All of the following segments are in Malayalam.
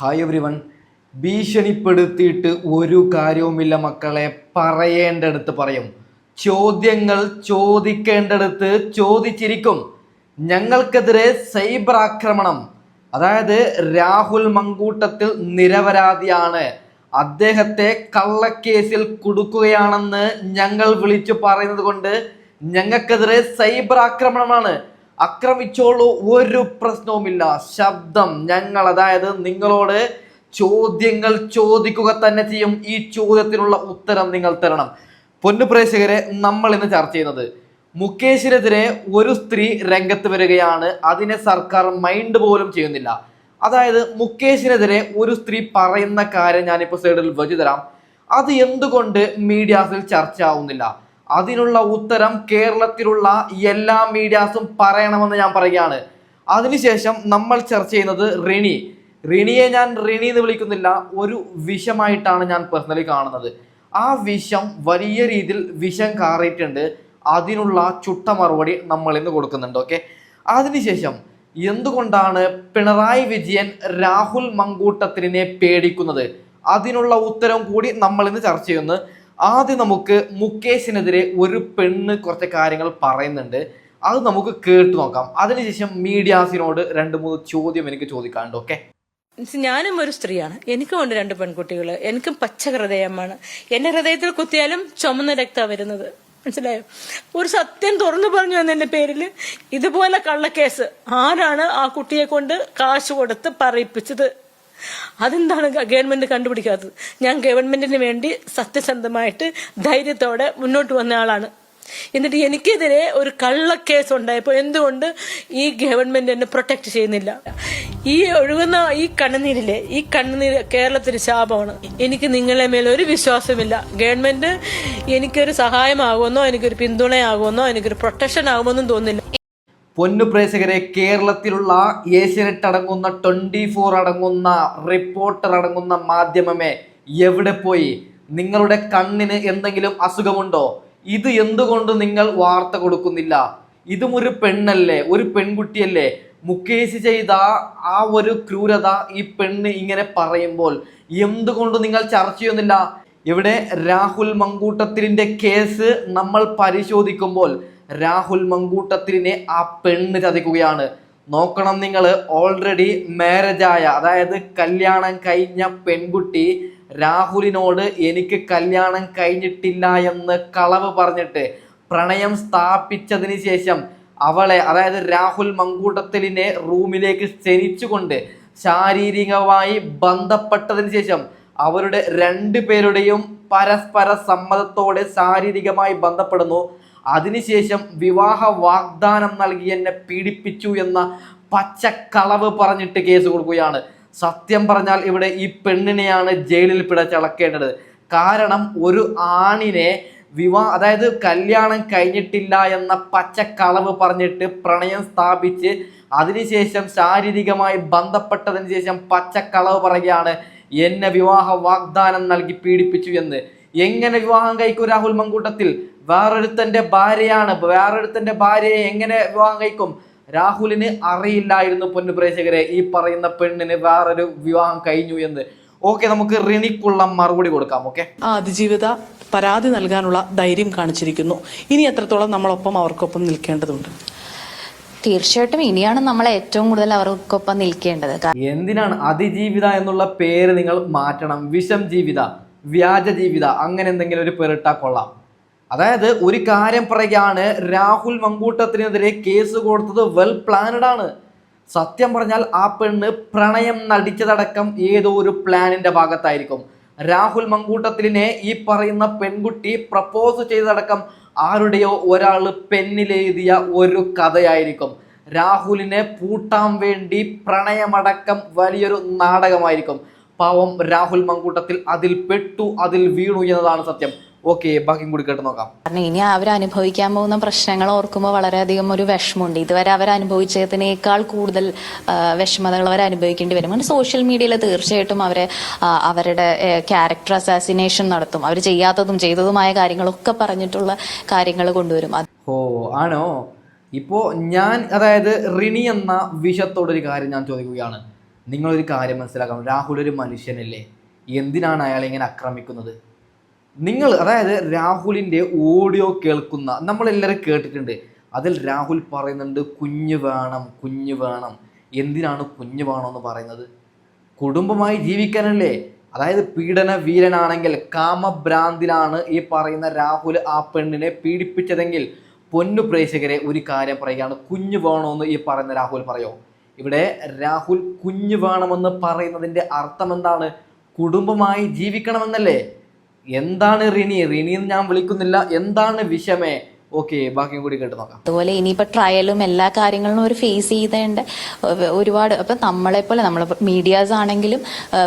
ഹായ് എവ്രി വൺ ഭീഷണിപ്പെടുത്തിയിട്ട് ഒരു കാര്യവുമില്ല മക്കളെ. പറയേണ്ടടുത്ത് പറയും. ചോദ്യങ്ങൾ ചോദിക്കേണ്ടടുത്ത് ചോദിച്ചിരിക്കും. ഞങ്ങൾക്കെതിരെ സൈബർ ആക്രമണം. അതായത് രാഹുൽ മങ്കൂട്ടത്തിൽ നിരപരാധിയാണ്. അദ്ദേഹത്തെ കള്ളക്കേസിൽ കുടുക്കുകയാണെന്ന് ഞങ്ങൾ വിളിച്ചു പറയുന്നത് കൊണ്ട് ഞങ്ങൾക്കെതിരെ സൈബർ ആക്രമണമാണ്. ആക്രമിച്ചോളൂ ഒരു പ്രശ്നവുമില്ല. ശബ്ദം ഞങ്ങൾ അതായത് നിങ്ങളോട് ചോദ്യങ്ങൾ ചോദിക്കുക തന്നെ ചെയ്യും. ഈ ചോദ്യത്തിനുള്ള ഉത്തരം നിങ്ങൾ തരണം. പൊന്നു പ്രേക്ഷകരെ നമ്മൾ ഇന്ന് ചർച്ച ചെയ്യുന്നത് മുകേഷിനെതിരെ ഒരു സ്ത്രീ രംഗത്ത് വരികയാണ്. അതിനെ സർക്കാർ മൈൻഡ് പോലും ചെയ്യുന്നില്ല. അതായത് മുകേഷിനെതിരെ ഒരു സ്ത്രീ പറയുന്ന കാര്യം ഞാനിപ്പോൾ സൈഡിൽ വെച്ചു തരാം. അത് എന്തുകൊണ്ട് മീഡിയാസിൽ ചർച്ച ആവുന്നില്ല? അതിനുള്ള ഉത്തരം കേരളത്തിലുള്ള എല്ലാ മീഡിയാസും പറയണമെന്ന് ഞാൻ പറയുകയാണ്. അതിനുശേഷം നമ്മൾ ചർച്ച ചെയ്യുന്നത് റിണി റിണിയെ ഞാൻ റിണി എന്ന് വിളിക്കുന്നില്ല. ഒരു വിഷമായിട്ടാണ് ഞാൻ പേഴ്സണലി കാണുന്നത്. ആ വിഷം വലിയ രീതിയിൽ വിഷം കാറിയിട്ടുണ്ട്. അതിനുള്ള ചുട്ട മറുപടി നമ്മൾ ഇന്ന് കൊടുക്കുന്നുണ്ട് ഓക്കെ അതിനുശേഷം എന്തുകൊണ്ടാണ് പിണറായി വിജയൻ രാഹുൽ മങ്കൂട്ടത്തിനെ പേടിക്കുന്നത്? അതിനുള്ള ഉത്തരം കൂടി നമ്മൾ ഇന്ന് ചർച്ച ചെയ്യുന്നു. ആദ്യം നമുക്ക് മുകേഷിനെതിരെ ഒരു പെണ്ണ് കുറച്ച് കാര്യങ്ങൾ പറയുന്നുണ്ട്. അത് നമുക്ക് കേട്ടു നോക്കാം. അതിനുശേഷം മീഡിയാസിനോട് രണ്ട് മൂന്ന് ചോദ്യം എനിക്ക് ചോദിക്കാനുണ്ട് ഓക്കെ? ഞാനും ഒരു സ്ത്രീയാണ്. എനിക്കും ഉണ്ട് രണ്ട് പെൺകുട്ടികൾ എനിക്കും പച്ച ഹൃദയമാണ്. എന്റെ ഹൃദയത്തിൽ കുത്തിയാലും ചുമന്ന രക്തം വരുന്നത്. മനസ്സിലായോ? ഒരു സത്യം തുറന്നു പറഞ്ഞു എന്നെ പേരിൽ ഇതുപോലെ കള്ളക്കേസ് ആരാണ് ആ കുട്ടിയെ കൊണ്ട് കാശ് കൊടുത്ത് പറയിപ്പിച്ചത്? അതെന്താണ് ഗവൺമെന്റ് കണ്ടുപിടിക്കാത്തത്? ഞാൻ ഗവൺമെന്റിന് വേണ്ടി സത്യസന്ധമായിട്ട് ധൈര്യത്തോടെ മുന്നോട്ട് വന്ന ആളാണ്. എന്നിട്ട് എനിക്കെതിരെ ഒരു കള്ളക്കേസ് ഉണ്ടായപ്പോൾ എന്തുകൊണ്ട് ഈ ഗവൺമെന്റ് എന്നെ പ്രൊട്ടക്ട് ചെയ്യുന്നില്ല? ഈ ഒഴുകുന്ന ഈ കണ്ണുനീരിലെ ഈ കണ്ണുനീര് കേരളത്തിന് ശാപമാണ്. എനിക്ക് നിങ്ങളെ മേലെ ഒരു വിശ്വാസമില്ല ഗവൺമെന്റ് എനിക്കൊരു സഹായമാകുമെന്നോ എനിക്കൊരു പിന്തുണയാകുമെന്നോ എനിക്കൊരു പ്രൊട്ടക്ഷൻ ആകുമെന്നും തോന്നുന്നില്ല. പൊന്നു പ്രേക്ഷകരെ കേരളത്തിലുള്ള ഏഷ്യനെറ്റ് അടങ്ങുന്ന ട്വന്റി ഫോർ അടങ്ങുന്ന റിപ്പോർട്ടർ അടങ്ങുന്ന മാധ്യമമേ എവിടെ പോയി? നിങ്ങളുടെ കണ്ണിന് എന്തെങ്കിലും അസുഖമുണ്ടോ? ഇത് എന്തുകൊണ്ട് നിങ്ങൾ വാർത്ത കൊടുക്കുന്നില്ല? ഇതും ഒരു പെണ്ണല്ലേ? ഒരു പെൺകുട്ടിയല്ലേ? മുക്കേശ് ചെയ്ത ആ ഒരു ക്രൂരത ഈ പെണ്ണ് ഇങ്ങനെ പറയുമ്പോൾ എന്തുകൊണ്ട് നിങ്ങൾ ചർച്ച ചെയ്യുന്നില്ല? ഇവിടെ രാഹുൽ മങ്കൂട്ടത്തിലിന്റെ കേസ് നമ്മൾ പരിശോധിക്കുമ്പോൾ രാഹുൽ മങ്കൂട്ടത്തിനെ ആ പെണ്ണ് ചതിക്കുകയാണ്. നോക്കണം നിങ്ങൾ ഓൾറെഡി മാരേജ് ആയ അതായത് കല്യാണം കഴിഞ്ഞ പെൺകുട്ടി രാഹുലിനോട് എനിക്ക് കല്യാണം കഴിഞ്ഞിട്ടില്ല എന്ന് കളവ് പറഞ്ഞിട്ട് പ്രണയം സ്ഥാപിച്ചതിന് ശേഷം അവളെ അതായത് രാഹുൽ മങ്കൂട്ടത്തിലിനെ റൂമിലേക്ക് ക്ഷണിച്ചുകൊണ്ട് ശാരീരികമായി ബന്ധപ്പെട്ടതിന് ശേഷം അവരുടെ രണ്ടു പേരുടെയും പരസ്പര സമ്മതത്തോടെ ശാരീരികമായി ബന്ധപ്പെടുന്നു. അതിനുശേഷം വിവാഹ വാഗ്ദാനം നൽകി എന്നെ പീഡിപ്പിച്ചു എന്ന പച്ചക്കളവ് പറഞ്ഞിട്ട് കേസ് കൊടുക്കുകയാണ്. സത്യം പറഞ്ഞാൽ ഇവിടെ ഈ പെണ്ണിനെയാണ് ജയിലിൽ പിടച്ചളക്കേണ്ടത് കാരണം ഒരു ആണിനെ വിവാ അതായത് കല്യാണം കഴിഞ്ഞിട്ടില്ല എന്ന പച്ചക്കളവ് പറഞ്ഞിട്ട് പ്രണയം സ്ഥാപിച്ച് അതിനുശേഷം ശാരീരികമായി ബന്ധപ്പെട്ടതിന് ശേഷം പച്ചക്കളവ് പറയുകയാണ് എന്നെ വിവാഹ വാഗ്ദാനം നൽകി പീഡിപ്പിച്ചു എന്ന്. എങ്ങനെ വിവാഹം കഴിക്കും രാഹുൽ മങ്കൂട്ടത്തിൽ? വേറൊരുത്തന്റെ ഭാര്യയാണ്. വേറൊരുത്തന്റെ ഭാര്യയെ എങ്ങനെ വിവാഹം കഴിക്കും? രാഹുലിന് അറിയില്ലായിരുന്നു പൊന്നു പ്രേക്ഷകരെ. ഈ പറയുന്ന പെണ്ണിന് വേറൊരു വിവാഹം കഴിഞ്ഞു എന്ന്. ഓക്കെ നമുക്ക് റിണിക്കുള്ള മറുപടി കൊടുക്കാം ഓക്കെ? ആ അതിജീവിത പരാതി നൽകാനുള്ള ധൈര്യം കാണിച്ചിരിക്കുന്നു. ഇനി എത്രത്തോളം നമ്മളൊപ്പം അവർക്കൊപ്പം നിൽക്കേണ്ടതുണ്ട്? തീർച്ചയായിട്ടും ഇനിയാണ് നമ്മൾ ഏറ്റവും കൂടുതൽ അവർക്കൊപ്പം നിൽക്കേണ്ടത്. എന്തിനാണ് അതിജീവിത എന്നുള്ള പേര് നിങ്ങൾ മാറ്റണം? വിഷം ജീവിത വ്യാജ ജീവിത അങ്ങനെ എന്തെങ്കിലും ഒരു പേരിട്ടാ കൊള്ളാം. അതായത് ഒരു കാര്യം പറയുകയാണ് രാഹുൽ മങ്കൂട്ടത്തിനെതിരെ കേസ് കൊടുത്തത് വെൽ പ്ലാനഡ് ആണ്. സത്യം പറഞ്ഞാൽ ആ പെണ്ണ് പ്രണയം നടിച്ചതടക്കം ഏതോ ഒരു പ്ലാനിന്റെ ഭാഗത്തായിരിക്കും. രാഹുൽ മങ്കൂട്ടത്തിലിനെ ഈ പറയുന്ന പെൺകുട്ടി പ്രപ്പോസ് ചെയ്തതടക്കം ആരുടെയോ ഒരാൾ പെന്നിലെഴുതിയ ഒരു കഥയായിരിക്കും. രാഹുലിനെ പൂട്ടാൻ വേണ്ടി പ്രണയമടക്കം വലിയൊരു നാടകമായിരിക്കും. പാവം രാഹുൽ മങ്കൂട്ടത്തിൽ അതിൽ പെട്ടു അതിൽ വീണു എന്നതാണ് സത്യം. ഓക്കെ ബാക്കി കൂടി കേട്ട് നോക്കാം. കാരണം ഇനി അവർ അനുഭവിക്കാൻ പോകുന്ന പ്രശ്നങ്ങൾ ഓർക്കുമ്പോൾ വളരെയധികം ഒരു വിഷമമുണ്ട്. ഇതുവരെ അവർ അനുഭവിച്ചതിനേക്കാൾ കൂടുതൽ വിഷമതകൾ അവർ അനുഭവിക്കേണ്ടി വരും. അങ്ങനെ സോഷ്യൽ മീഡിയയിൽ തീർച്ചയായിട്ടും അവരെ അവരുടെ ക്യാരക്ടർ അസാസിനേഷൻ നടത്തും. അവർ ചെയ്യാത്തതും ചെയ്തതുമായ കാര്യങ്ങളൊക്കെ പറഞ്ഞിട്ടുള്ള കാര്യങ്ങൾ കൊണ്ടുവരും. അത് ഓ ആണോ? ഇപ്പോ ഞാൻ അതായത് റിണി എന്ന വിഷത്തോടൊരു കാര്യം ഞാൻ ചോദിക്കുകയാണ്. നിങ്ങളൊരു കാര്യം മനസ്സിലാക്കണം. രാഹുൽ ഒരു മനുഷ്യനല്ലേ? എന്തിനാണ് അയാളെ ഇങ്ങനെ ആക്രമിക്കുന്നത്? നിങ്ങൾ അതായത് രാഹുലിന്റെ ഓഡിയോ കേൾക്കുന്ന നമ്മളെല്ലാവരും കേട്ടിട്ടുണ്ട്. അതിൽ രാഹുൽ പറയുന്നുണ്ട് കുഞ്ഞ് വേണം കുഞ്ഞ് വേണം. എന്തിനാണ് കുഞ്ഞ് എന്ന് പറയുന്നത്? കുടുംബമായി ജീവിക്കാനല്ലേ? അതായത് പീഡന വീരനാണെങ്കിൽ കാമഭ്രാന്തിലാണ് ഈ പറയുന്ന രാഹുൽ ആ പെണ്ണിനെ പീഡിപ്പിച്ചതെങ്കിൽ പൊന്നു പ്രേക്ഷകരെ ഒരു കാര്യം പറയുകയാണ്. കുഞ്ഞ് വേണമെന്ന് ഈ പറയുന്ന രാഹുൽ പറയോ? ഇവിടെ രാഹുൽ കുഞ്ഞ് വേണമെന്ന് പറയുന്നതിന്റെ അർത്ഥം എന്താണ്? കുടുംബമായി ജീവിക്കണമെന്നല്ലേ? എന്താണ് റിനി? റിനി എന്ന് ഞാൻ വിളിക്കുന്നില്ല. എന്താണ് വിഷമേ? ഓക്കെ ബാക്കിയും കൂടി കേട്ട് നോക്കാം. അതുപോലെ ഇനിയിപ്പോൾ ട്രയലും എല്ലാ കാര്യങ്ങളും ഒരു ഫേസ് ചെയ്തേണ്ട. ഒരുപാട് അപ്പം നമ്മളെപ്പോലെ നമ്മൾ മീഡിയാസ് ആണെങ്കിലും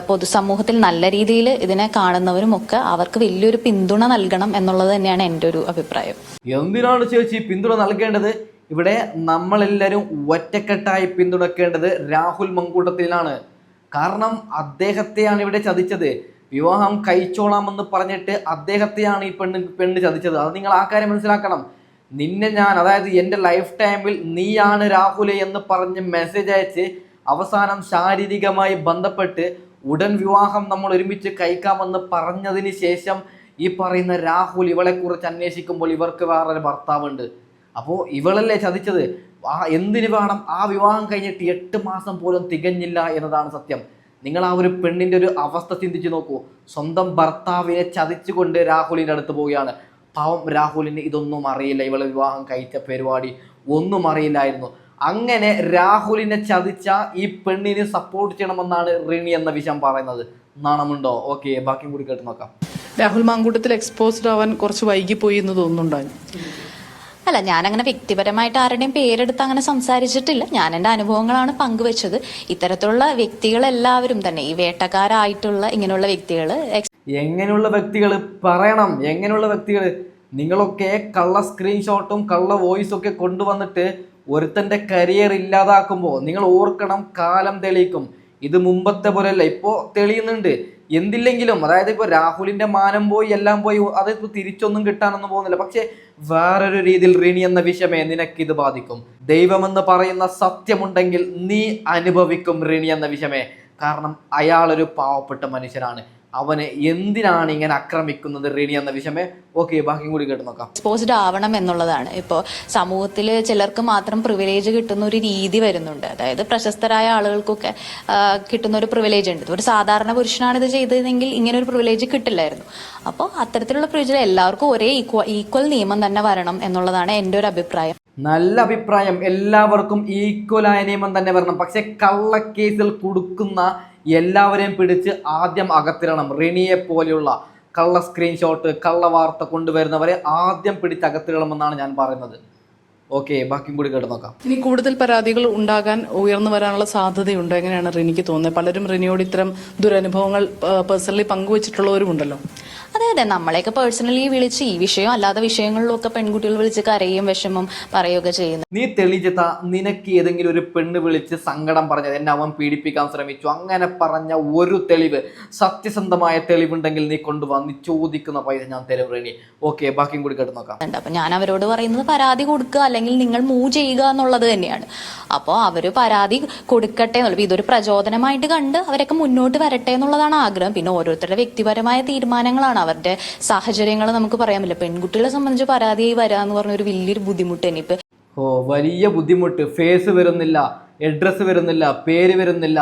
പൊതുസമൂഹത്തിൽ നല്ല രീതിയിൽ ഇതിനെ കാണുന്നവരും ഒക്കെ അവർക്ക് വലിയൊരു പിന്തുണ നൽകണം എന്നുള്ളത് തന്നെയാണ് എന്റെ ഒരു അഭിപ്രായം. എന്തിനാണ് ചേച്ചി പിന്തുണ നൽകേണ്ടത്? ഇവിടെ നമ്മളെല്ലാവരും ഒറ്റക്കെട്ടായി പിന്തുണക്കേണ്ടത് രാഹുൽ മങ്കൂട്ടത്തിലാണ്. കാരണം അദ്ദേഹത്തെയാണ് ഇവിടെ ചതിച്ചത്. വിവാഹം കഴിച്ചോളാമെന്ന് പറഞ്ഞിട്ട് അദ്ദേഹത്തെയാണ് ഈ പെണ്ണ് പെണ്ണ് ചതിച്ചത്. അത് നിങ്ങൾ ആ കാര്യം മനസ്സിലാക്കണം. നിന്നെ ഞാൻ അതായത് എന്റെ ലൈഫ് ടൈമിൽ നീയാണ് രാഹുൽ എന്ന് പറഞ്ഞ് മെസ്സേജ് അയച്ച് അവസാനം ശാരീരികമായി ബന്ധപ്പെട്ട് ഉടൻ വിവാഹം നമ്മൾ ഒരുമിച്ച് കഴിക്കാമെന്ന് പറഞ്ഞതിന് ശേഷം ഈ പറയുന്ന രാഹുൽ ഇവളെക്കുറിച്ച് അന്വേഷിക്കുമ്പോൾ ഇവർക്ക് വേറൊരു ഭർത്താവുണ്ട്. അപ്പോൾ ഇവളല്ലേ ചതിച്ചത്? എന്തിനു വേണം? ആ വിവാഹം കഴിഞ്ഞിട്ട് എട്ട് മാസം പോലും തികഞ്ഞില്ല എന്നതാണ് സത്യം. നിങ്ങൾ ആ ഒരു പെണ്ണിന്റെ ഒരു അവസ്ഥ ചിന്തിച്ച് നോക്കൂ. സ്വന്തം ഭർത്താവിനെ ചതിച്ചുകൊണ്ട് രാഹുലിന്റെ അടുത്ത് പോവുകയാണ്. പാവം രാഹുലിന് ഇതൊന്നും അറിയില്ല. ഇവളെ വിവാഹം കഴിച്ച പരിപാടി ഒന്നും അറിയില്ലായിരുന്നു. അങ്ങനെ രാഹുലിനെ ചതിച്ച ഈ പെണ്ണിന് സപ്പോർട്ട് ചെയ്യണമെന്നാണ് റിണി എന്ന വിഷയം പറയുന്നത്. നാണമുണ്ടോ? ഓക്കെ ബാക്കിയും കൂടി കേട്ട് നോക്കാം. രാഹുൽ മാങ്കൂട്ടത്തിൽ എക്സ്പോസ്ഡ് ആവാൻ കുറച്ച് വൈകിപ്പോയി എന്ന് തോന്നുന്നുണ്ടായി അല്ല ഞാൻ അങ്ങനെ വ്യക്തിപരമായിട്ട് ആരുടെയും പേരെടുത്ത് അങ്ങനെ സംസാരിച്ചിട്ടില്ല. ഞാൻ എന്റെ അനുഭവങ്ങളാണ് പങ്കുവെച്ചത്. ഇത്തരത്തിലുള്ള വ്യക്തികളെല്ലാവരും തന്നെ ഈ വേട്ടക്കാരായിട്ടുള്ള ഇങ്ങനെയുള്ള വ്യക്തികൾ എങ്ങനെയുള്ള വ്യക്തികൾ പറയണം. എങ്ങനെയുള്ള വ്യക്തികൾ നിങ്ങളൊക്കെ കള്ള സ്ക്രീൻഷോട്ടും കള്ള വോയിസും ഒക്കെ കൊണ്ടുവന്നിട്ട് ഒരുത്തന്റെ കരിയർ ഇല്ലാതാക്കുമ്പോൾ നിങ്ങൾ ഓർക്കണം കാലം തെളിയിക്കും. ഇത് മുമ്പത്തെ പോലെയല്ല ഇപ്പോൾ തെളിയുന്നുണ്ട്. എന്തില്ലെങ്കിലും അതായത് ഇപ്പോൾ രാഹുലിന്റെ മാനം പോയി എല്ലാം പോയി അതിപ്പോൾ തിരിച്ചൊന്നും കിട്ടാനൊന്നും പോകുന്നില്ല. പക്ഷേ വേറൊരു രീതിയിൽ റിണി എന്ന വിഷയമേ നിനക്കിത് ബാധിക്കും. ദൈവമെന്ന് പറയുന്ന സത്യമുണ്ടെങ്കിൽ നീ അനുഭവിക്കും റിണി എന്ന വിഷയമേ കാരണം അയാളൊരു പാവപ്പെട്ട മനുഷ്യനാണ്. അവന് എന്തിനാണ് ഇങ്ങനെ ആക്രമിക്കുന്നത് റീണി എന്ന വിഷയമേ ഓക്കെ ബാക്കി കൂടി കേട്ട് നോക്കാം. എക്സ്പോസ്ഡ് ആവണം എന്നുള്ളതാണ്. ഇപ്പോൾ സമൂഹത്തിൽ ചിലർക്ക് മാത്രം പ്രിവിലേജ് കിട്ടുന്ന ഒരു രീതി വരുന്നുണ്ട്. അതായത് പ്രശസ്തരായ ആളുകൾക്കൊക്കെ കിട്ടുന്ന ഒരു പ്രിവിലേജ് ഉണ്ട്. ഒരു സാധാരണ പുരുഷനാണ് ഇത് ചെയ്തതെങ്കിൽ ഇങ്ങനെ ഒരു പ്രിവിലേജ് കിട്ടില്ലായിരുന്നു. അപ്പോൾ അത്തരത്തിലുള്ള പ്രിവിലേജ് എല്ലാവർക്കും ഒരേ ഈക്വ ഈക്വൽ നിയമം തന്നെ വരണം എന്നുള്ളതാണ് എന്റെ ഒരു അഭിപ്രായം. നല്ല അഭിപ്രായം. എല്ലാവർക്കും ഈക്വൽ ആയ നിയമം തന്നെ വരണം. പക്ഷെ കള്ളക്കേസിൽ കൊടുക്കുന്ന എല്ലാവരെയും പിടിച്ച് ആദ്യം അകത്തിടണം. റിനിയെ പോലെയുള്ള കള്ള സ്ക്രീൻഷോട്ട് കള്ള വാർത്ത കൊണ്ടുവരുന്നവരെ ആദ്യം പിടിച്ച് അകത്തിടണമെന്നാണ് ഞാൻ പറയുന്നത്. ഓക്കെ ബാക്കിയും കൂടി കേട്ട് നോക്കാം. ഇനി കൂടുതൽ പരാതികൾ ഉണ്ടാകാൻ ഉയർന്നു വരാനുള്ള സാധ്യതയുണ്ട്. എങ്ങനെയാണ് റിനിക്ക് തോന്നുന്നത്? പലരും റിനിയോട് ഇത്തരം ദുരനുഭവങ്ങൾ പേഴ്സണലി പങ്കുവച്ചിട്ടുള്ളവരുമുണ്ടല്ലോ അതെ അതെ. നമ്മളെയൊക്കെ പേഴ്സണലി വിളിച്ച് ഈ വിഷയം അല്ലാത്ത വിഷയങ്ങളിലും ഒക്കെ പെൺകുട്ടികൾ വിളിച്ച് കരയും വിഷമം പറയുകയൊക്കെ ചെയ്യുന്നു. നീ തെളിയിച്ചെത്ത നിനക്ക് ഏതെങ്കിലും ഒരു പെണ്ണ് വിളിച്ച് സങ്കടം പറഞ്ഞത് എന്നെ അവൻ പീഡിപ്പിക്കാൻ ശ്രമിച്ചു. അങ്ങനെ പറഞ്ഞ ഒരു തെളിവ് സത്യസന്ധമായ തെളിവുണ്ടെങ്കിൽ നീ കൊണ്ടുവന്ന് ചോദിക്കുന്ന പൈസ ഞാൻ തെളിവ് റെനി. ഓക്കെ ബാക്കിയും കൂടി കേട്ട് നോക്കാം. അപ്പൊ ഞാൻ അവരോട് പറയുന്നത് പരാതി കൊടുക്കുക അല്ലെങ്കിൽ നിങ്ങൾ മൂവ് ചെയ്യുക എന്നുള്ളത് തന്നെയാണ്. അപ്പോൾ അവർ പരാതി കൊടുക്കട്ടെ എന്നുള്ളത് ഇതൊരു പ്രചോദനമായിട്ട് കണ്ട് അവരൊക്കെ മുന്നോട്ട് വരട്ടെ എന്നുള്ളതാണ് ആഗ്രഹം. പിന്നെ ഓരോരുത്തരുടെ വ്യക്തിപരമായ തീരുമാനങ്ങളാണ്. അവരുടെ സാഹചര്യങ്ങൾ നമുക്ക് പറയാൻ പറ്റില്ല. പെൺകുട്ടികളെ സംബന്ധിച്ച് പരാതിയായി വരാ എന്ന് പറഞ്ഞ ഒരു വലിയൊരു ബുദ്ധിമുട്ട് ഇപ്പൊ ഓ വലിയ ബുദ്ധിമുട്ട്. ഫേസ് വരുന്നില്ല അഡ്രസ്സ് വരുന്നില്ല പേര് വരുന്നില്ല.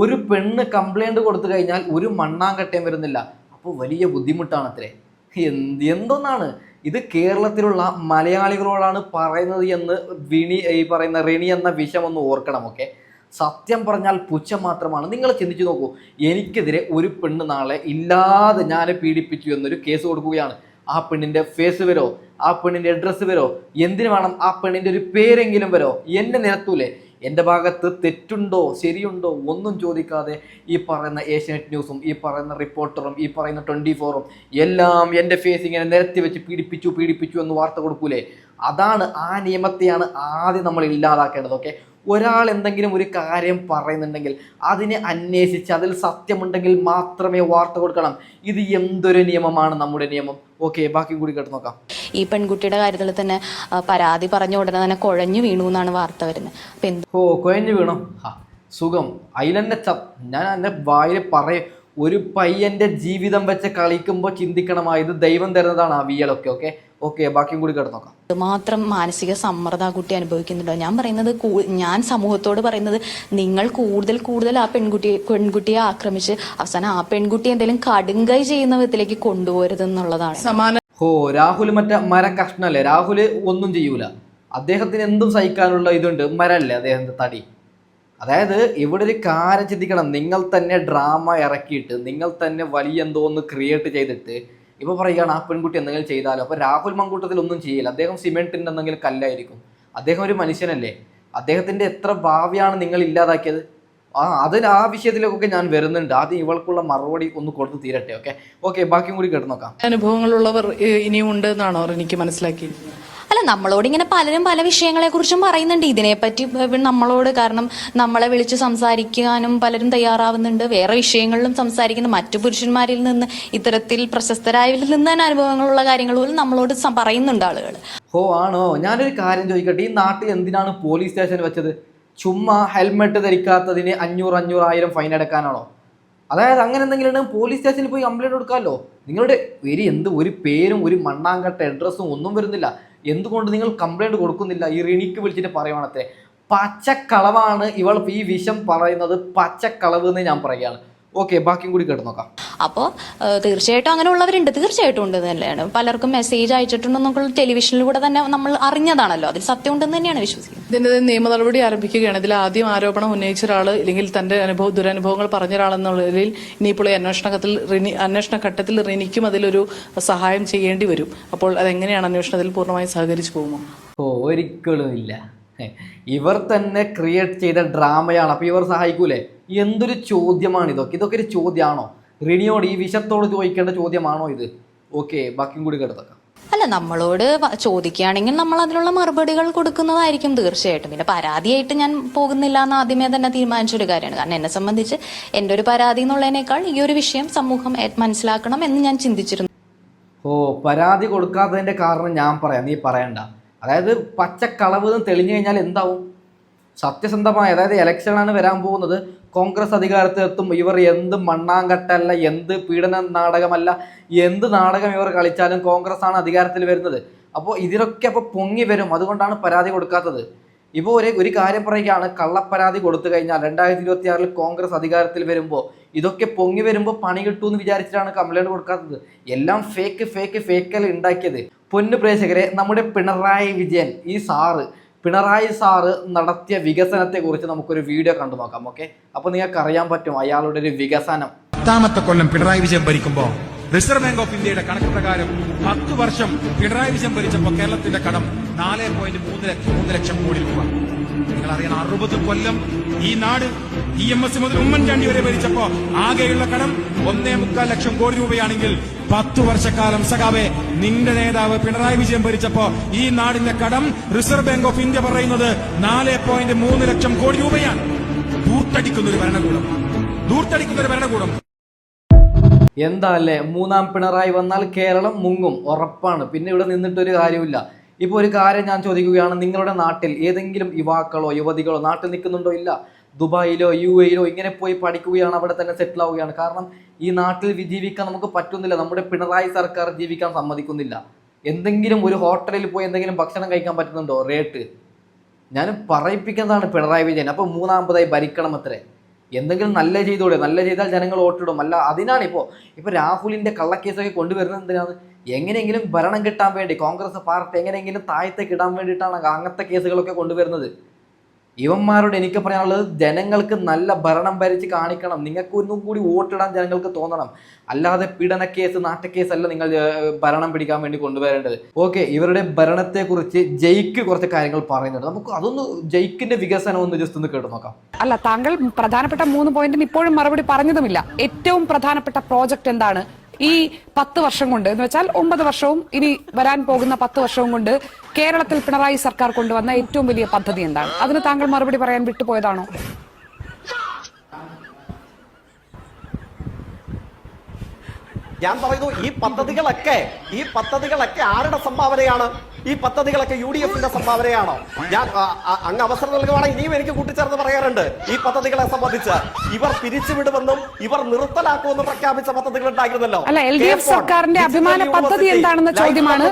ഒരു പെണ്ണ് കംപ്ലൈന്റ് കൊടുത്തു കഴിഞ്ഞാൽ ഒരു മണ്ണാങ്കട്ടയും വരുന്നില്ല. അപ്പോൾ വലിയ ബുദ്ധിമുട്ടാണ് അത്രേ എന്ത് എന്തൊന്നാണ്? ഇത് കേരളത്തിലുള്ള മലയാളികളോടാണ് പറയുന്നത് എന്ന് വിണി ഈ പറയുന്ന റിണി എന്ന വിഷം ഒന്ന് ഓർക്കണം ഓക്കെ സത്യം പറഞ്ഞാൽ പുച്ഛം മാത്രമാണ്. നിങ്ങൾ ചിന്തിച്ചു നോക്കൂ എനിക്കെതിരെ ഒരു പെണ്ണ് നാളെ ഇല്ലാതെ ഞാൻ പീഡിപ്പിച്ചു എന്നൊരു കേസ് കൊടുക്കുകയാണ്. ആ പെണ്ണിന്റെ ഫേസ് വരോ ആ പെണ്ണിന്റെ അഡ്രസ്സ് വരോ എന്തിനു വേണം ആ പെണ്ണിന്റെ ഒരു പേരെങ്കിലും വരോ എന്നെ നിരത്തൂലേ? എന്റെ ഭാഗത്ത് തെറ്റുണ്ടോ ശരിയുണ്ടോ ഒന്നും ചോദിക്കാതെ ഈ പറയുന്ന ഏഷ്യാനെറ്റ് ന്യൂസും ഈ പറയുന്ന റിപ്പോർട്ടറും ഈ പറയുന്ന ട്വന്റി ഫോറും എല്ലാം എന്റെ ഫേസ് ഇങ്ങനെ നിരത്തി വെച്ച് പീഡിപ്പിച്ചു പീഡിപ്പിച്ചു എന്ന് വാർത്ത കൊടുക്കൂലേ? അതാണ് ആ നിയമത്തെയാണ് ആദ്യം നമ്മൾ ഇല്ലാതാക്കേണ്ടത് ഓക്കെ ഒരാൾ എന്തെങ്കിലും ഒരു കാര്യം പറയുന്നുണ്ടെങ്കിൽ അതിനെ അന്വേഷിച്ച് അതിൽ സത്യമുണ്ടെങ്കിൽ മാത്രമേ വാർത്ത കൊടുക്കണം. ഇത് എന്തൊരു നിയമമാണ് നമ്മുടെ നിയമം? ഓക്കെ ബാക്കി കൂടി കേട്ട് നോക്കാം. ഈ പെൺകുട്ടിയുടെ കാര്യത്തിൽ തന്നെ പരാതി പറഞ്ഞ ഉടനെ തന്നെ കുഴഞ്ഞു വീണു എന്നാണ് വാർത്ത വരുന്നത്. ഓ കുഴഞ്ഞു വീണു. സുഖം. അതിലെന്നെ ച ഞാൻ എന്റെ വായിൽ പറയും ഒരു പയ്യന്റെ ജീവിതം വെച്ച് കളിക്കുമ്പോൾ ചിന്തിക്കണമായത് ദൈവം തരുന്നതാണ് ആ വിയലൊക്കെ ഓക്കെ? ഓക്കെ ബാക്കിയും കൂടി കിടന്നോക്കാം. മാത്രം മാനസിക സമ്മർദ്ദം ആ കുട്ടി അനുഭവിക്കുന്നുണ്ടോ? ഞാൻ പറയുന്നത് ഞാൻ സമൂഹത്തോട് പറയുന്നത് നിങ്ങൾ കൂടുതൽ കൂടുതൽ ആ പെൺകുട്ടിയെ പെൺകുട്ടിയെ ആക്രമിച്ച് അവസാനം ആ പെൺകുട്ടി എന്തെങ്കിലും കടുങ്കൈ ചെയ്യുന്ന വിധത്തിലേക്ക് കൊണ്ടുപോകരുതെന്നുള്ളതാണ് സമാന ഹോ രാഹുൽ മറ്റേ മര കഷ്ണല്ലേ? രാഹുൽ ഒന്നും ചെയ്യൂല. അദ്ദേഹത്തിന് എന്തും സഹിക്കാനുള്ള ഇതുണ്ട്. മരല്ലേ അദ്ദേഹത്തിന്റെ തടി? അതായത് ഇവിടെ ഒരു കാര്യം ചിന്തിക്കണം. നിങ്ങൾ തന്നെ ഡ്രാമ ഇറക്കിയിട്ട് നിങ്ങൾ തന്നെ വലിയ എന്തോ ഒന്ന് ക്രിയേറ്റ് ചെയ്തിട്ട് ഇപ്പൊ പറയുകയാണ് ആ പെൺകുട്ടി എന്തെങ്കിലും ചെയ്താലോ? അപ്പൊ രാഹുൽ മങ്കൂട്ടത്തിൽ ഒന്നും ചെയ്യില്ല. അദ്ദേഹം സിമെന്റിന്റെ എന്തെങ്കിലും കല്ലായിരിക്കും. അദ്ദേഹം ഒരു മനുഷ്യനല്ലേ? അദ്ദേഹത്തിന്റെ എത്ര ഭാവിയാണ് നിങ്ങൾ ഇല്ലാതാക്കിയത്? ആ അതിന് ആ വിഷയത്തിലേക്കൊക്കെ ഞാൻ വരുന്നുണ്ട്. ആദ്യം ഇവൾക്കുള്ള മറുപടി ഒന്ന് കൊടുത്ത് തീരട്ടെ ഓക്കെ ഓക്കെ ബാക്കിയും കൂടി കേട്ട് നോക്കാം. അനുഭവങ്ങളുള്ളവർ ഇനിയും ഉണ്ട് എന്നാണോ എനിക്ക് മനസ്സിലാക്കി അല്ല നമ്മളോട് ഇങ്ങനെ പലരും പല വിഷയങ്ങളെ കുറിച്ചും പറയുന്നുണ്ട്. ഇതിനെപ്പറ്റി നമ്മളോട് കാരണം നമ്മളെ വിളിച്ച് സംസാരിക്കാനും പലരും തയ്യാറാവുന്നുണ്ട്. വേറെ വിഷയങ്ങളിലും സംസാരിക്കുന്ന. മറ്റു പുരുഷന്മാരിൽ നിന്ന് ഇത്തരത്തിൽ പ്രശസ്തരായവരിൽ നിന്ന് തന്നെ അനുഭവങ്ങളുള്ള കാര്യങ്ങൾ പോലും നമ്മളോട് പറയുന്നുണ്ട് ആളുകൾ ഓ ആണോ? ഞാനൊരു കാര്യം ചോദിക്കട്ടെ. ഈ നാട്ടിൽ എന്തിനാണ് പോലീസ് സ്റ്റേഷൻ വെച്ചത്? ചുമ്മാ ഹെൽമെറ്റ് ധരിക്കാത്തതിന് അഞ്ഞൂറ് അഞ്ഞൂറായിരം ഫൈൻ അടക്കാനാണോ? അതായത് അങ്ങനെ എന്തെങ്കിലും പോലീസ് സ്റ്റേഷനിൽ പോയി കംപ്ലയിന്റ് കൊടുക്കാമല്ലോ. നിങ്ങളുടെ ഒരു എന്ത്? ഒരു പേരും ഒരു മണ്ണാങ്കട്ട അഡ്രസ്സും ഒന്നും വരുന്നില്ല. എന്തുകൊണ്ട് നിങ്ങൾ കംപ്ലൈന്റ് കൊടുക്കുന്നില്ല? ഈ റിണിക്ക് വിളിച്ചിട്ട് പറയുവാണത്തെ പച്ചക്കളവാണ് ഇവൾ ഈ വിഷം പറയുന്നത് പച്ചക്കളവ് എന്ന് ഞാൻ പറയുകയാണ്. ഓക്കെ ബാക്കിയും കൂടി കേട്ട് നോക്കാം അപ്പോൾ തീർച്ചയായിട്ടും അങ്ങനെ ഉള്ളവരുണ്ട് തീർച്ചയായിട്ടും ഉണ്ട് തന്നെയാണ്. പലർക്കും മെസ്സേജ് അയച്ചിട്ടുണ്ടെന്നൊക്കെ ടെലിവിഷനിലൂടെ തന്നെ നമ്മൾ അറിഞ്ഞതാണല്ലോ. അതിൽ സത്യം ഉണ്ടെന്ന് തന്നെയാണ് വിശ്വസിക്കുന്നത്. ഇതിന്റെ നിയമ നടപടി ആരംഭിക്കുകയാണ്. ഇതിൽ ആദ്യം ആരോപണം ഉന്നയിച്ച ഒരാൾ ഇല്ലെങ്കിൽ തന്റെ അനുഭവ ദുരനുഭവങ്ങൾ പറഞ്ഞ ഒരാളെന്നുള്ളതിൽ ഇനിയിപ്പോൾ ഈ അന്വേഷണ ഘട്ടത്തിൽ റിനി അന്വേഷണ ഘട്ടത്തിൽ റിനിക്കും അതിലൊരു സഹായം ചെയ്യേണ്ടി വരും. അപ്പോൾ അതെങ്ങനെയാണ് അന്വേഷണത്തിൽ പൂർണമായും സഹകരിച്ചു പോകുമോ ഓ ഒരിക്കലും ഇല്ല. ഇവർ തന്നെ ക്രിയേറ്റ് ചെയ്ത ഡ്രാമയാണ്. അപ്പൊ ഇവർ സഹായിക്കൂലേ? എന്തൊരു ചോദ്യമാണ് ഇതൊക്കെ? ഇതൊക്കെ ഒരു ചോദ്യമാണോ റിനിയോട് ഈ വിഷത്തോട് ചോദിക്കേണ്ട ചോദ്യമാണോ ഇത്? ഓക്കെ ബാക്കിയും കൂടി കേട്ടതൊക്കെ. അല്ല നമ്മളോട് ചോദിക്കുകയാണെങ്കിൽ നമ്മൾ അതിനുള്ള മറുപടികൾ കൊടുക്കുന്നതായിരിക്കും തീർച്ചയായിട്ടും. പിന്നെ പരാതിയായിട്ട് ഞാൻ പോകുന്നില്ല എന്ന് ആദ്യമേ തന്നെ തീരുമാനിച്ചൊരു കാര്യമാണ്. കാരണം എന്നെ സംബന്ധിച്ച് എന്റെ ഒരു പരാതി എന്നുള്ളതിനേക്കാൾ ഈ ഒരു വിഷയം സമൂഹം മനസ്സിലാക്കണം എന്ന് ഞാൻ ചിന്തിച്ചിരുന്നു. ഓ പരാതി കൊടുക്കാത്തതിന്റെ കാരണം ഞാൻ പറയാം. നീ പറയണ്ട. അതായത് പച്ചക്കളവ് തെളിഞ്ഞു കഴിഞ്ഞാൽ എന്താവും? സത്യസന്ധമായ അതായത് ഇലക്ഷനാണ് വരാൻ പോകുന്നത്. കോൺഗ്രസ് അധികാരത്തിലെത്തും ഇവർ എന്ത് മണ്ണാങ്കട്ടല്ല എന്ത് പീഡന നാടകമല്ല എന്ത് നാടകം ഇവർ കളിച്ചാലും കോൺഗ്രസ് ആണ് അധികാരത്തിൽ വരുന്നത്. അപ്പോൾ ഇതിലൊക്കെ അപ്പോൾ പൊങ്ങി വരും. അതുകൊണ്ടാണ് പരാതി കൊടുക്കാത്തത്. ഇപ്പോൾ ഒരു ഒരു കാര്യം പറയുകയാണ്. കള്ളപ്പരാതി കൊടുത്തു കഴിഞ്ഞാൽ രണ്ടായിരത്തി ഇരുപത്തി ആറിൽ കോൺഗ്രസ് അധികാരത്തിൽ വരുമ്പോൾ ഇതൊക്കെ പൊങ്ങി വരുമ്പോൾ പണി കിട്ടുമെന്ന് വിചാരിച്ചിട്ടാണ് കംപ്ലൈന്റ് കൊടുക്കാത്തത്. എല്ലാം ഫേക്ക് ഫേക്ക് ഫേക്കൽ ഉണ്ടാക്കിയത്. പൊന്നു പ്രേക്ഷകരെ നമ്മുടെ പിണറായി വിജയൻ ഈ സാറ് പിണറായി സാറ് നടത്തിയ വികസനത്തെ കുറിച്ച് നമുക്കൊരു വീഡിയോ കണ്ടു നോക്കാം ഓക്കെ അപ്പൊ നിങ്ങൾക്ക് അറിയാൻ പറ്റും അയാളുടെ ഒരു വികസനം. പത്താമത്തെ കൊല്ലം പിണറായി വിജയൻ ഭരിക്കുമ്പോ റിസർവ് ബാങ്ക് ഓഫ് ഇന്ത്യയുടെ കണക്ക് പ്രകാരം പത്ത് വർഷം പിണറായി വിജയൻ ഭരിച്ചപ്പോ കേരളത്തിന്റെ കടം നാല് പോയിന്റ് മൂന്ന് മൂന്ന് ലക്ഷം കോടി രൂപ. നിങ്ങൾ അറിയണം അറുപത് കൊല്ലം ഈ നാട് ഇ എം എസ് മുതൽ ഉമ്മൻചാണ്ടി വരെ ഭരിച്ചപ്പോ ആകെയുള്ള കടം ഒന്നേ മുക്കാൽ ലക്ഷം കോടി രൂപയാണെങ്കിൽ പത്ത് വർഷക്കാലം സഖാവെ നിന്റെ നേതാവ് പിണറായി വിജയൻ ഭരിച്ചപ്പോ ഈ നാടിന്റെ കടം റിസർവ് ബാങ്ക് ഓഫ് ഇന്ത്യ പറയുന്നത് നാല് പോയിന്റ് മൂന്ന് ലക്ഷം കോടി രൂപയാണ്. ദൂർത്തടിക്കുന്ന ഒരു ഭരണകൂടം. ദൂർത്തടിക്കുന്ന ഒരു ഭരണകൂടം. എന്താ അല്ലേ? മൂന്നാം പിണറായി വന്നാൽ കേരളം മുങ്ങും. ഉറപ്പാണ്. പിന്നെ ഇവിടെ നിന്നിട്ടൊരു കാര്യമില്ല ഇപ്പോൾ ഒരു കാര്യം ഞാൻ ചോദിക്കുകയാണ് നിങ്ങളുടെ നാട്ടിൽ ഏതെങ്കിലും യുവാക്കളോ യുവതികളോ നാട്ടിൽ നിൽക്കുന്നുണ്ടോ ഇല്ല? ദുബായിലോ യു എയിലോ ഇങ്ങനെ പോയി പഠിക്കുകയാണ് അവിടെ തന്നെ സെറ്റിൽ ആവുകയാണ്. കാരണം ഈ നാട്ടിൽ വിജീവിക്കാൻ നമുക്ക് പറ്റുന്നില്ല നമ്മുടെ പിണറായി സർക്കാർ ജീവിക്കാൻ സമ്മതിക്കുന്നില്ല. എന്തെങ്കിലും ഒരു ഹോട്ടലിൽ പോയി എന്തെങ്കിലും ഭക്ഷണം കഴിക്കാൻ പറ്റുന്നുണ്ടോ? റേറ്റ് ഞാൻ പറയിപ്പിക്കുന്നതാണ് പിണറായി വിജയൻ. അപ്പോൾ മൂന്നാമതായി ഭരിക്കണം അത്രേ. എന്തെങ്കിലും നല്ല ചെയ്തൂടെ? നല്ല ചെയ്താൽ ജനങ്ങൾ വോട്ടിടും. അല്ല അതിനാണ് ഇപ്പോൾ ഇപ്പൊ രാഹുലിന്റെ കള്ളക്കേസൊക്കെ കൊണ്ടുവരുന്നത് എന്തിനാണ്? എങ്ങനെയെങ്കിലും ഭരണം കിട്ടാൻ വേണ്ടി കോൺഗ്രസ് പാർട്ടി എങ്ങനെയെങ്കിലും താഴത്തേക്ക് ഇടാൻ വേണ്ടിയിട്ടാണ് അങ്ങനത്തെ കേസുകളൊക്കെ കൊണ്ടുവരുന്നത്. ഇവന്മാരോട് എനിക്ക് പറയാനുള്ളത് ജനങ്ങൾക്ക് നല്ല ഭരണം ഭരിച്ച് കാണിക്കണം. നിങ്ങൾക്ക് ഒന്നും കൂടി വോട്ടിടാൻ ജനങ്ങൾക്ക് തോന്നണം. അല്ലാതെ പീഡന കേസ് നാട്ടക്കേസ് അല്ല നിങ്ങൾ ഭരണം പിടിക്കാൻ വേണ്ടി കൊണ്ടുവരേണ്ടത്. ഓക്കെ ഇവരുടെ ഭരണത്തെ കുറിച്ച് ജയിക്ക് കുറച്ച് കാര്യങ്ങൾ പറയുന്നുണ്ട്. നമുക്ക് അതൊന്ന് ജയിക്കിന്റെ വികസനം ഒന്ന് ജസ്റ്റ് ഒന്ന് കേട്ടു നോക്കാം. അല്ല താങ്കൾ പ്രധാനപ്പെട്ട മൂന്ന് പോയിന്റിന് ഇപ്പോഴും മറുപടി പറഞ്ഞതുമില്ല. ഏറ്റവും പ്രധാനപ്പെട്ട പ്രോജക്റ്റ് എന്താണ്? ഈ പത്ത് വർഷം കൊണ്ട് എന്ന് വെച്ചാൽ ഒമ്പത് വർഷവും ഇനി വരാൻ പോകുന്ന പത്ത് വർഷവും കൊണ്ട് കേരളത്തിൽ പിണറായി സർക്കാർ കൊണ്ടുവന്ന ഏറ്റവും വലിയ പദ്ധതി എന്താണ്? അതിന് താങ്കൾ മറുപടി പറയാൻ വിട്ടുപോയതാണോ? ഞാൻ പറയുന്നു ഈ പദ്ധതികളൊക്കെ ഈ പദ്ധതികളൊക്കെ ആരുടെ സംഭാവനയാണ്? ഈ പദ്ധതികളൊക്കെ യു ഡി എഫിന്റെ സംഭാവനയാണോ ഞാൻ അങ്ങ് അവസരം നൽകുവാണെങ്കിൽ ഇനിയും എനിക്ക് കൂട്ടിച്ചേർന്ന് പറയാറുണ്ട് ഈ പദ്ധതികളെ സംബന്ധിച്ച്. ഇവർ പിരിച്ചുവിടുമെന്നും ഇവർ നിർത്തലാക്കുമെന്നും പ്രഖ്യാപിച്ച പദ്ധതികൾ ഉണ്ടായിരുന്നല്ലോ. അല്ല എൽ ഡി എഫ് സർക്കാരിന്റെ അഭിമാന പദ്ധതി എന്താണെന്ന ചോദ്യമാണ്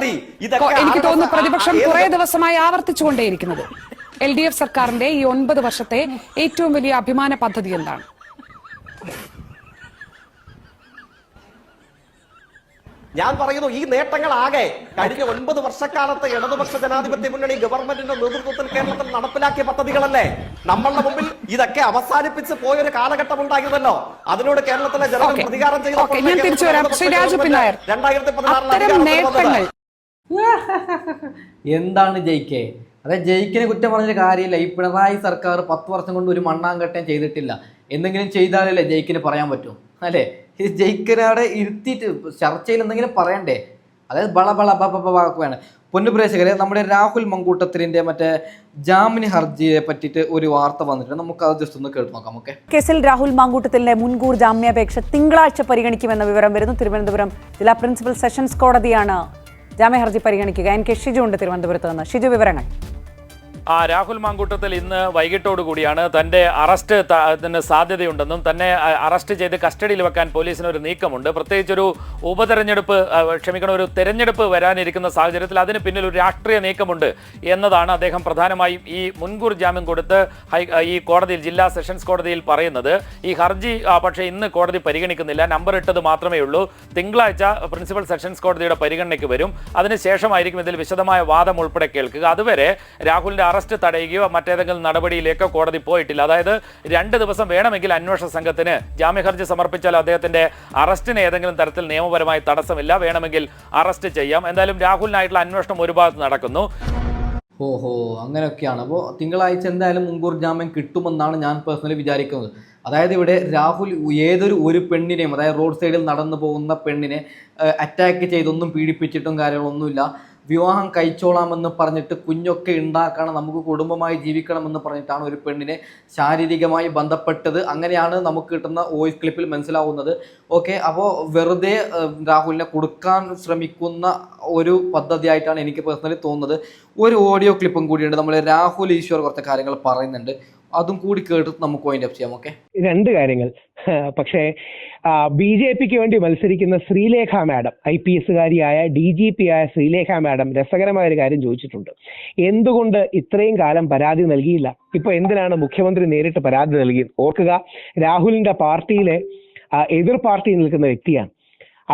എനിക്ക് തോന്നുന്നു പ്രതിപക്ഷം കുറെ ദിവസമായി ആവർത്തിച്ചുകൊണ്ടേയിരിക്കുന്നത്. എൽ ഡി എഫ് സർക്കാരിന്റെ ഈ ഒൻപത് വർഷത്തെ ഏറ്റവും വലിയ അഭിമാന പദ്ധതി എന്താണ്? ഞാൻ പറയുന്നു ഈ നേട്ടങ്ങളാകെ കഴിഞ്ഞ ഒൻപത് വർഷക്കാലത്ത് ഇടതുപക്ഷ ജനാധിപത്യ മുന്നണി ഗവൺമെന്റിന്റെ നേതൃത്വത്തിൽ കേരളത്തിൽ നടപ്പിലാക്കിയ പദ്ധതികളല്ലേ? നമ്മളുടെ മുമ്പിൽ ഇതൊക്കെ അവസാനിപ്പിച്ച് പോയൊരു കാലഘട്ടം ഉണ്ടായിരുന്നല്ലോ അതിനോട് കേരളത്തിലെ ജനങ്ങൾ പ്രതികാരം ചെയ്ത. രണ്ടായിരത്തി പതിനാറിൽ അത്തരം എന്താണ് ജയിക്കെ? അതെ ജയിക്കിനെ കുറ്റം പറഞ്ഞൊരു കാര്യമില്ല. ഈ പിണറായി സർക്കാർ പത്ത് വർഷം കൊണ്ട് ഒരു മണ്ണാങ്കട്ടം ചെയ്തിട്ടില്ല. എന്തെങ്കിലും ചെയ്താലല്ലേ ജയിക്കിന് പറയാൻ പറ്റും. അല്ലേ? ഈ ജയിക്കിനവിടെ ഇരുത്തിയിട്ട് ചർച്ചയിൽ എന്തെങ്കിലും പറയണ്ടേ? അതായത് ബള ബള ബ ബ ബ വാക്കുകയാണ് പൊന്നു പ്രേക്ഷകരെ നമ്മുടെ രാഹുൽ മങ്കൂട്ടത്തിലിന്റെ മറ്റേ ജാമിന് ഹർജിയെ പറ്റിയിട്ട് ഒരു വാർത്ത വന്നിട്ടുണ്ട്. നമുക്ക് അത് ജസ്റ്റ് ഒന്ന് കേട്ട് നോക്കാം ഓക്കെ? കേസിൽ രാഹുൽ മാങ്കൂട്ടത്തിലിന്റെ മുൻകൂർ ജാമ്യാപേക്ഷ തിങ്കളാഴ്ച പരിഗണിക്കുമെന്ന വിവരം വരുന്നു. തിരുവനന്തപുരം ജില്ലാ പ്രിൻസിപ്പൽ സെഷൻസ് കോടതിയാണ് ജാമ്യഹർജി പരിഗണിക്കുക. എൻ കെ ഷിജു ഉണ്ട് തിരുവനന്തപുരത്ത് നിന്ന്. ഷിജു വിവരങ്ങൾ. ആ രാഹുൽ മാങ്കൂട്ടത്തിൽ ഇന്ന് വൈകിട്ടോടു കൂടിയാണ് തന്റെ അറസ്റ്റ് സാധ്യതയുണ്ടെന്നും തന്നെ അറസ്റ്റ് ചെയ്ത് കസ്റ്റഡിയിൽ വെക്കാൻ പോലീസിന് ഒരു നീക്കമുണ്ട്. പ്രത്യേകിച്ചൊരു ഉപതെരഞ്ഞെടുപ്പ് ക്ഷമിക്കണം ഒരു തെരഞ്ഞെടുപ്പ് വരാനിരിക്കുന്ന സാഹചര്യത്തിൽ അതിന് പിന്നിൽ ഒരു രാഷ്ട്രീയ നീക്കമുണ്ട് എന്നതാണ് അദ്ദേഹം പ്രധാനമായും ഈ മുൻകൂർ ജാമ്യം കൊടുത്ത് ഈ കോടതിയിൽ ജില്ലാ സെഷൻസ് കോടതിയിൽ പറയുന്നത്. ഈ ഹർജി പക്ഷേ ഇന്ന് കോടതി പരിഗണിക്കുന്നില്ല. നമ്പർ ഇട്ടത് മാത്രമേ ഉള്ളൂ. തിങ്കളാഴ്ച പ്രിൻസിപ്പൽ സെഷൻസ് കോടതിയുടെ പരിഗണനയ്ക്ക് വരും. അതിനുശേഷമായിരിക്കും ഇതിൽ വിശദമായ വാദം ഉൾപ്പെടെ കേൾക്കുക. അതുവരെ രാഹുലിന്റെ അറസ്റ്റ് തടയുകയോ മറ്റേതെങ്കിലും നടപടിയിലേക്കോ കോടതി പോയിട്ടില്ല. അതായത് രണ്ട് ദിവസം വേണമെങ്കിൽ അന്വേഷണ സംഘത്തിന് ജാമ്യഹർജി സമർപ്പിച്ചാൽ അദ്ദേഹത്തിന്റെ അറസ്റ്റിന് ഏതെങ്കിലും തരത്തിൽ നിയമപരമായി തടസ്സമില്ല. വേണമെങ്കിൽ അറസ്റ്റ് ചെയ്യാം. എന്തായാലും രാഹുലിനായിട്ടുള്ള അന്വേഷണം ഒരു ഭാഗത്ത് നടക്കുന്നു. ഓഹോ അങ്ങനെയൊക്കെയാണ്. അപ്പോൾ തിങ്കളാഴ്ച എന്തായാലും മുൻകൂർ ജാമ്യം കിട്ടുമെന്നാണ് ഞാൻ പേഴ്സണലി വിചാരിക്കുന്നത്. അതായത് ഇവിടെ രാഹുൽ ഏതൊരു ഒരു പെണ്ണിനെയും അതായത് റോഡ് സൈഡിൽ നടന്നു പോകുന്ന പെണ്ണിനെ അറ്റാക്ക് ചെയ്തൊന്നും പീഡിപ്പിച്ചിട്ടും കാര്യങ്ങളൊന്നുമില്ല. വിവാഹം കഴിച്ചോളാമെന്ന് പറഞ്ഞിട്ട് കുഞ്ഞൊക്കെ ഉണ്ടാക്കണം നമുക്ക് കുടുംബമായി ജീവിക്കണമെന്ന് പറഞ്ഞിട്ടാണ് ഒരു പെണ്ണിനെ ശാരീരികമായി ബന്ധപ്പെട്ടത്. അങ്ങനെയാണ് നമുക്ക് കിട്ടുന്ന വോയിസ് ക്ലിപ്പിൽ മനസ്സിലാവുന്നത്. ഓക്കെ അപ്പോൾ വെറുതെ രാഹുലിനെ കൊടുക്കാൻ ശ്രമിക്കുന്ന ഒരു പദ്ധതിയായിട്ടാണ് എനിക്ക് പേഴ്സണലി തോന്നുന്നത്. ഒരു ഓഡിയോ ക്ലിപ്പും കൂടിയുണ്ട്. നമ്മൾ രാഹുൽ ഈശ്വർ കുറച്ച് കാര്യങ്ങൾ പറയുന്നുണ്ട്. അതും കൂടി കേട്ട് നമുക്ക് വൈൻഡ് അപ്പ് ചെയ്യാം ഓക്കെ രണ്ട് കാര്യങ്ങൾ. പക്ഷേ ബി ജെ പിക്ക് വേണ്ടി മത്സരിക്കുന്ന ശ്രീലേഖ മാഡം ഐ പി എസുകാരിയായ ഡി ജി പി ആയ ശ്രീലേഖ മാഡം രസകരമായ ഒരു കാര്യം ചോദിച്ചിട്ടുണ്ട്. എന്തുകൊണ്ട് ഇത്രയും കാലം പരാതി നൽകിയില്ല? ഇപ്പൊ എന്തിനാണ് മുഖ്യമന്ത്രി നേരിട്ട് പരാതി നൽകിയത്? ഓർക്കുക രാഹുലിന്റെ പാർട്ടിയിലെ എതിർ പാർട്ടി നിൽക്കുന്ന വ്യക്തിയാണ്.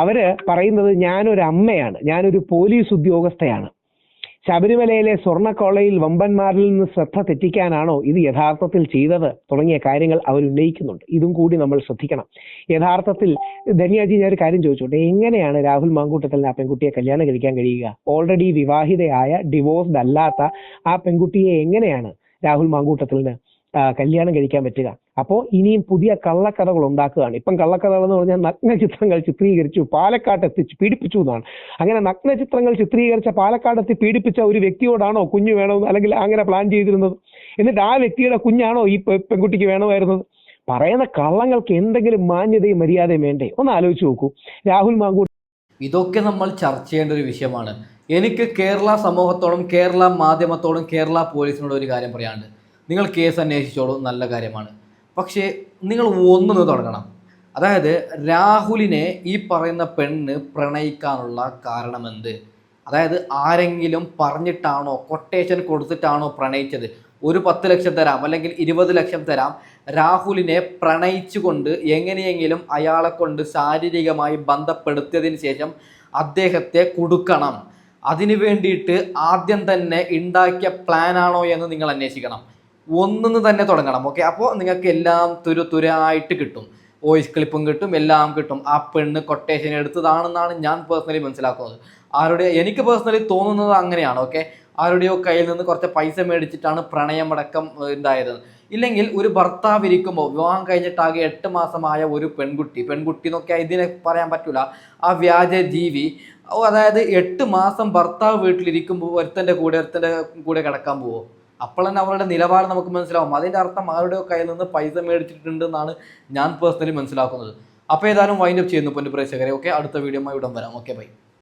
അവർ പറയുന്നത് ഞാനൊരു അമ്മയാണ് ഞാനൊരു പോലീസ് ഉദ്യോഗസ്ഥയാണ്. ശബരിമലയിലെ സ്വർണക്കൊള്ളയിൽ വമ്പന്മാരിൽ നിന്ന് ശ്രദ്ധ തെറ്റിക്കാനാണോ ഇത് യഥാർത്ഥത്തിൽ ചെയ്തത് തുടങ്ങിയ കാര്യങ്ങൾ അവർ ഉന്നയിക്കുന്നുണ്ട് ഇതും കൂടി നമ്മൾ ശ്രദ്ധിക്കണം. യഥാർത്ഥത്തിൽ ധന്യാജി ഞാൻ ഒരു കാര്യം ചോദിച്ചോട്ടെ? എങ്ങനെയാണ് രാഹുൽ മാങ്കൂട്ടത്തിൽ ആ പെൺകുട്ടിയെ കല്യാണം കഴിക്കാൻ കഴിയുക? ഓൾറെഡി വിവാഹിതയായ ഡിവോഴ്സ്ഡ് അല്ലാത്ത ആ പെൺകുട്ടിയെ എങ്ങനെയാണ് രാഹുൽ മാങ്കൂട്ടത്തിൽ കല്യാണം കഴിക്കാൻ പറ്റുക? അപ്പോൾ ഇനിയും പുതിയ കള്ളക്കഥകൾ ഉണ്ടാക്കുകയാണ്. ഇപ്പം കള്ളക്കഥകൾ എന്ന് പറഞ്ഞാൽ നഗ്ന ചിത്രങ്ങൾ ചിത്രീകരിച്ചു പാലക്കാട്ട് എത്തിച്ച് പീഡിപ്പിച്ചു എന്നാണ്. അങ്ങനെ നഗ്ന ചിത്രങ്ങൾ ചിത്രീകരിച്ച പാലക്കാട് എത്തി പീഡിപ്പിച്ച ഒരു വ്യക്തിയോടാണോ കുഞ്ഞ് വേണമെന്ന് അല്ലെങ്കിൽ അങ്ങനെ പ്ലാൻ ചെയ്തിരുന്നത്? എന്നിട്ട് ആ വ്യക്തിയുടെ കുഞ്ഞാണോ ഈ പെൺകുട്ടിക്ക് വേണമായിരുന്നത്? പറയുന്ന കള്ളങ്ങൾക്ക് എന്തെങ്കിലും മാന്യതയും മര്യാദയും വേണ്ടേ? ഒന്ന് ആലോചിച്ച് നോക്കൂ. രാഹുൽ മാങ്കൂട്ട് ഇതൊക്കെ നമ്മൾ ചർച്ച ചെയ്യേണ്ട ഒരു വിഷയമാണ്. എനിക്ക് കേരള സമൂഹത്തോടും കേരള മാധ്യമത്തോടും കേരള പോലീസിനോടും ഒരു കാര്യം പറയാനുണ്ട്. നിങ്ങൾ കേസ് അന്വേഷിച്ചോളൂ നല്ല കാര്യമാണ്. പക്ഷേ നിങ്ങൾ ഒന്നു തുടങ്ങണം. അതായത് രാഹുലിനെ ഈ പറയുന്ന പെണ്ണ് പ്രണയിക്കാനുള്ള കാരണമെന്ത്? അതായത് ആരെങ്കിലും പറഞ്ഞിട്ടാണോ കൊട്ടേഷൻ കൊടുത്തിട്ടാണോ പ്രണയിച്ചത്? ഒരു പത്ത് ലക്ഷം തരാം അല്ലെങ്കിൽ ഇരുപത് ലക്ഷം തരാം. രാഹുലിനെ പ്രണയിച്ചുകൊണ്ട് എങ്ങനെയെങ്കിലും അയാളെ കൊണ്ട് ശാരീരികമായി ബന്ധപ്പെടുത്തിയതിന് ശേഷം അദ്ദേഹത്തെ കൊടുക്കണം. അതിനു വേണ്ടിയിട്ട് ആദ്യം തന്നെ ഉണ്ടാക്കിയ പ്ലാനാണോ എന്ന് നിങ്ങൾ അന്വേഷിക്കണം. ഒന്നിന്ന് തന്നെ തുടങ്ങണം ഓക്കെ അപ്പോൾ നിങ്ങൾക്ക് എല്ലാം തുരു തുരായിട്ട് കിട്ടും. വോയിസ് ക്ലിപ്പും കിട്ടും എല്ലാം കിട്ടും. ആ പെണ്ണ് കൊട്ടേഷൻ എടുത്തതാണെന്നാണ് ഞാൻ പേഴ്സണലി മനസ്സിലാക്കുന്നത്. ആരുടെ എനിക്ക് പേഴ്സണലി തോന്നുന്നത് അങ്ങനെയാണ് ഓക്കെ ആരുടെയോ കയ്യിൽ നിന്ന് കുറച്ച് പൈസ മേടിച്ചിട്ടാണ് പ്രണയമടക്കം ഉണ്ടായത് ഇല്ലെങ്കിൽ ഒരു ഭർത്താവ് ഇരിക്കുമ്പോൾ വിവാഹം കഴിഞ്ഞിട്ടാകെ എട്ട് മാസമായ ഒരു പെൺകുട്ടി പെൺകുട്ടി എന്നൊക്കെ ഇതിനെ പറയാൻ പറ്റൂല. ആ വ്യാജ ജീവി അതായത് എട്ട് മാസം ഭർത്താവ് വീട്ടിലിരിക്കുമ്പോൾ ഒരുത്തന്റെ കൂടെ ഒരുത്തന്റെ കൂടെ കിടക്കാൻ പോവോ? അപ്പോൾ തന്നെ അവരുടെ നിലപാട് നമുക്ക് മനസ്സിലാവും. അതിന്റെ അർത്ഥം അവരുടെ കയ്യിൽ നിന്ന് പൈസ മേടിച്ചിട്ടുണ്ട് എന്നാണ് ഞാൻ പേഴ്സണലി മനസ്സിലാക്കുന്നത്. അപ്പോൾ ഏതായാലും വൈൻഡപ്പ് ചെയ്യുന്നു പൊന്നു പ്രേക്ഷകരെ. ഓക്കെ അടുത്ത വീഡിയോ ഉടൻ വരാം. Okay bye